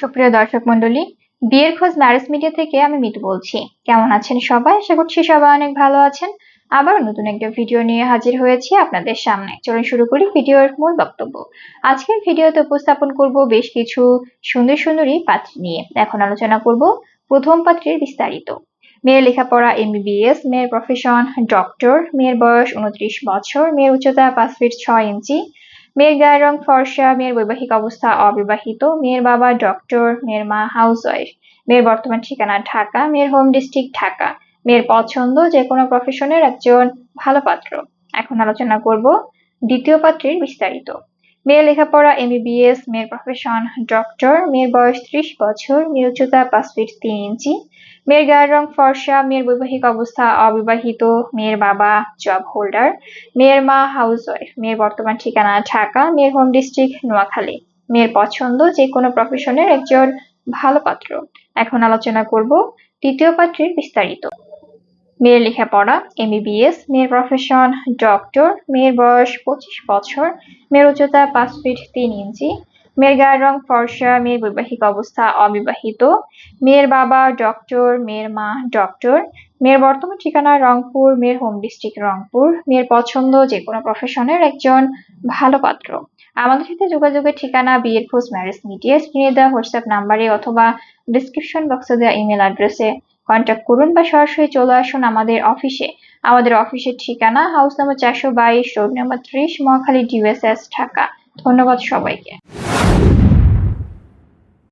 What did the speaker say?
সুপ্রিয় দর্শক মণ্ডলী বিয়ের খোঁজ ম্যারেজ মিডিয়া থেকে আমি মিতু বলছি। কেমন আছেন সবাই? আশা করছি সবাই অনেক ভালো আছেন। আবার নতুন একটা ভিডিও নিয়ে হাজির হয়েছি আপনাদের সামনে। চলুন শুরু করি ভিডিওর মূল বক্তব্য। আজকের ভিডিওতে উপস্থাপন করব বেশ কিছু সুন্দর সুন্দরী পাত্র নিয়ে। এখন আলোচনা করব প্রথম পাত্রের বিস্তারিত। মেয়ের লেখাপড়া এমবিবিএস, মেয়ের প্রফেশন ডক্টর মেয়ের বয়স উনত্রিশ বছর, মেয়ের উচ্চতা পাঁচ ফিট ছয় ইঞ্চি মেয়ের গায়ের রং ফর্সা, মেয়ের বৈবাহিক অবস্থা অবিবাহিত, মেয়ের বাবা ডক্টর মেয়ের মা হাউসওয়াইফ মেয়ের বর্তমান ঠিকানা ঢাকা, মেয়ের হোম ডিস্ট্রিক্ট ঢাকা, মেয়ের পছন্দ যে কোনো প্রফেশনের একজন ভালো পাত্র। এখন আলোচনা করব দ্বিতীয় পাত্রের বিস্তারিত। মেয়ের লেখাপড়া এমবিবিএস মেয়ের প্রফেশন ডক্টর মেয়ের বয়স ত্রিশ বছর, মেয়ের উচ্চতা পাঁচ ফিট তিন ইঞ্চি মেয়ের গায়ের রং ফর্সা, মেয়ের বৈবাহিক অবস্থা অবিবাহিত, মেয়ের বাবা জব হোল্ডার মেয়ের মা হাউসওয়াইফ মেয়ের বর্তমান ঠিকানা ঢাকা, মেয়ের হোম ডিস্ট্রিক্ট নোয়াখালী। মেয়ের পছন্দ যে কোনো প্রফেশনের একজন ভালো পাত্র। এখন আলোচনা করব তৃতীয় পাত্রীর বিস্তারিত। মেয়ের লেখাপড়া এমবিবিএস মেয়ের প্রফেশন ডক্টর মেয়ের বয়স পঁচিশ বছর, মেয়ের উচ্চতা পাঁচ ফিট তিন ইঞ্চি মেয়ের গায়ের রং ফর্সা, মেয়ের বৈবাহিক অবস্থা অবিবাহিত, মেয়ের বাবা ডক্টর মেয়ের মা ডক্টর মেয়ের বর্তমান ঠিকানা রংপুর, মেয়ের হোম ডিস্ট্রিক্ট রংপুর, মেয়ের পছন্দ যে কোনো প্রফেশনের একজন ভালো পাত্র। আমাদের সাথে যোগাযোগের ঠিকানা বিয়ের খোঁজ ম্যারেজ মিডিয়া স্ক্রিনে দেওয়া হোয়াটসঅ্যাপ নাম্বারে অথবা ডিসক্রিপশন বক্সে দেওয়া ইমেল অ্যাড্রেসে কন্ট্যাক্ট করুন বা সরাসরি চলে আসুন আমাদের অফিসে আমাদের অফিসের ঠিকানা হাউস নাম্বার চারশো বাইশ রোড নাম্বার ত্রিশ, মহাখালী ডিউএসএস ঢাকা। ধন্যবাদ সবাইকে।